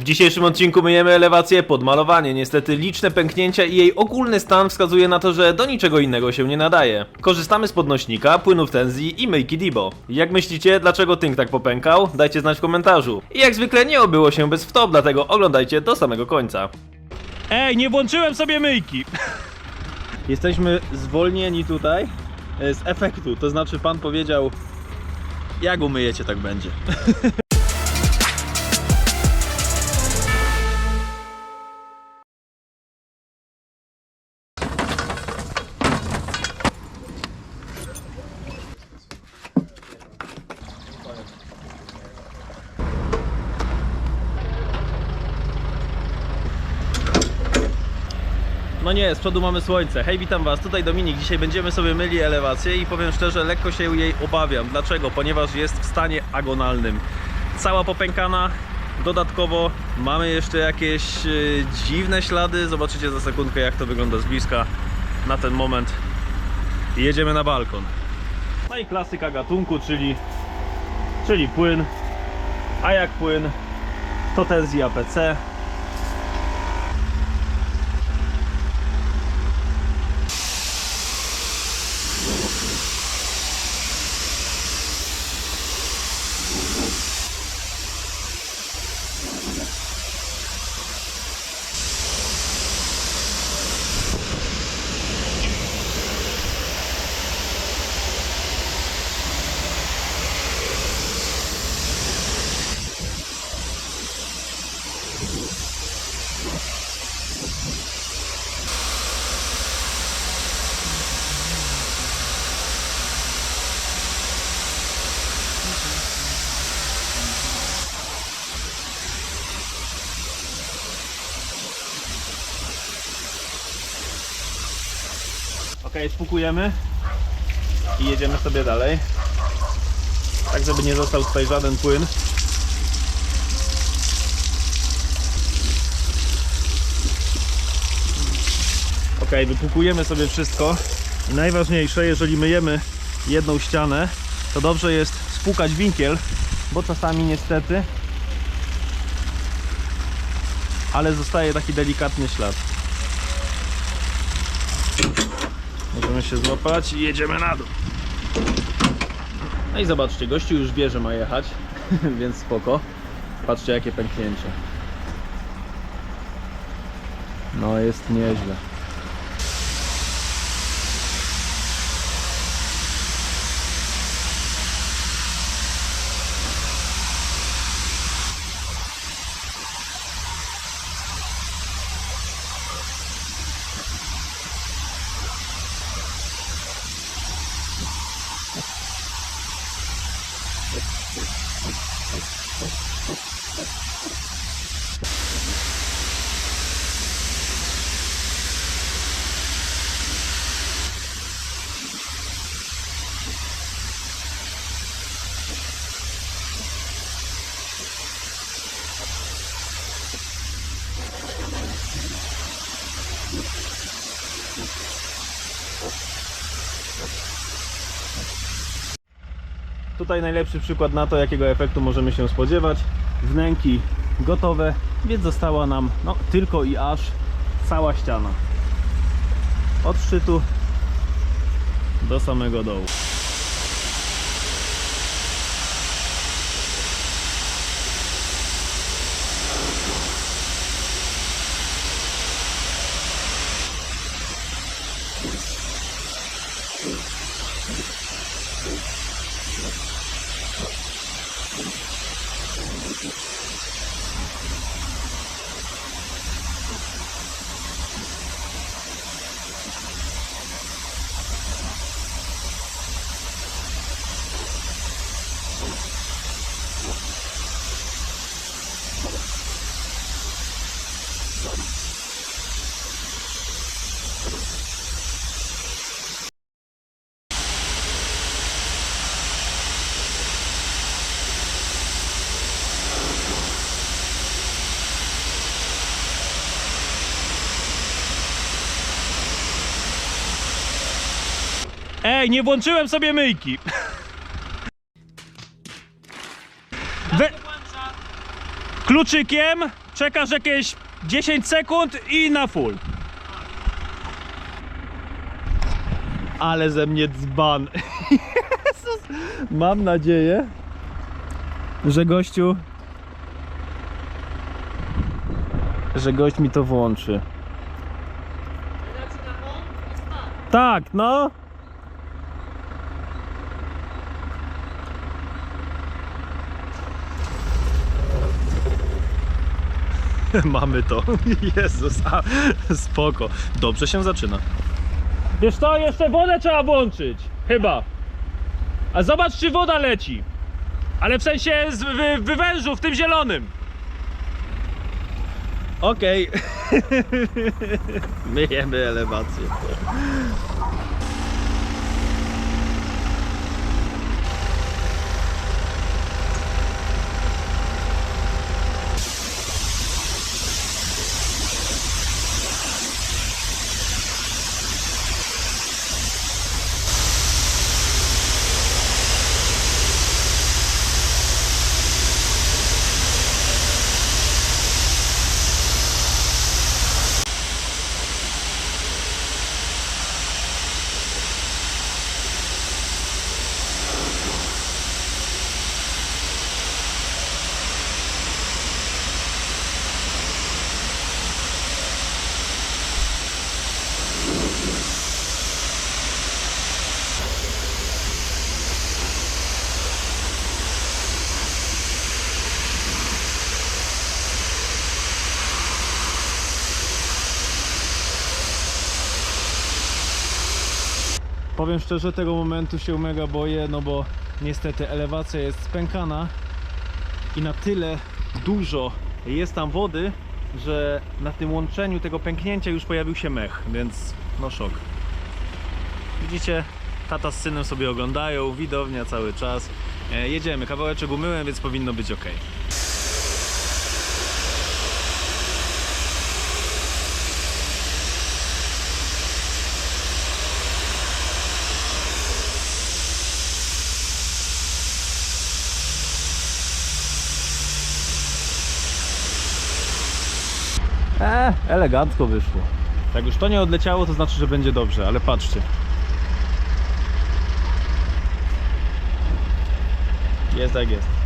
W dzisiejszym odcinku myjemy elewację pod malowanie. Niestety liczne pęknięcia i jej ogólny stan wskazuje na to, że do niczego innego się nie nadaje. Korzystamy z podnośnika, płynów tenzji i myjki Dibo. Jak myślicie, dlaczego tynk tak popękał? Dajcie znać w komentarzu. I jak zwykle nie obyło się bez wtop, dlatego oglądajcie do samego końca. Ej, nie włączyłem sobie myjki! Jesteśmy zwolnieni tutaj e, z efektu, to znaczy pan powiedział jak umyjecie tak będzie. No nie, z przodu mamy słońce. Hej, witam Was, tutaj Dominik. Dzisiaj będziemy sobie myli elewację i powiem szczerze, lekko się jej obawiam. Dlaczego? Ponieważ jest w stanie agonalnym. Cała popękana, dodatkowo mamy jeszcze jakieś e, dziwne ślady. Zobaczycie za sekundkę, jak to wygląda z bliska na ten moment. Jedziemy na balkon. No i klasyka gatunku, czyli, czyli płyn. A jak płyn, to Tenzji APC. Ok, spukujemy i jedziemy sobie dalej. Tak, żeby nie został tutaj żaden płyn. Ok, wypukujemy sobie wszystko. I najważniejsze, jeżeli myjemy jedną ścianę, to dobrze jest spukać winkiel, bo czasami niestety ale zostaje taki delikatny ślad. Możemy się złapać i jedziemy na dół. No i zobaczcie, gościu już wie, że ma jechać, więc spoko. Patrzcie jakie pęknięcie. No jest nieźle. Tutaj najlepszy przykład na to, jakiego efektu możemy się spodziewać. Wnęki gotowe, więc została nam no, tylko i aż cała ściana. Od szczytu do samego dołu. Ej, nie włączyłem sobie myjki. We... Kluczykiem czekasz jakieś 10 sekund i na full. Ale ze mnie dzban. Jezus. Mam nadzieję, że gościu. Że gość mi to włączy. Tak, no. Mamy to. Jezus, a spoko. Dobrze się zaczyna. Wiesz co, jeszcze wodę trzeba włączyć. Chyba. A zobacz, czy woda leci. Ale w sensie z wy, wywężu, w tym zielonym. Okej. Myjemy elewację. Powiem szczerze, tego momentu się mega boję, no bo niestety elewacja jest spękana i na tyle dużo jest tam wody, że na tym łączeniu tego pęknięcia już pojawił się mech, więc no szok. Widzicie, tata z synem sobie oglądają, widownia cały czas. E, jedziemy, kawałeczek umyłem, więc powinno być ok. Eee, elegancko wyszło. Jak już to nie odleciało, to znaczy, że będzie dobrze, ale patrzcie. Jest jak jest.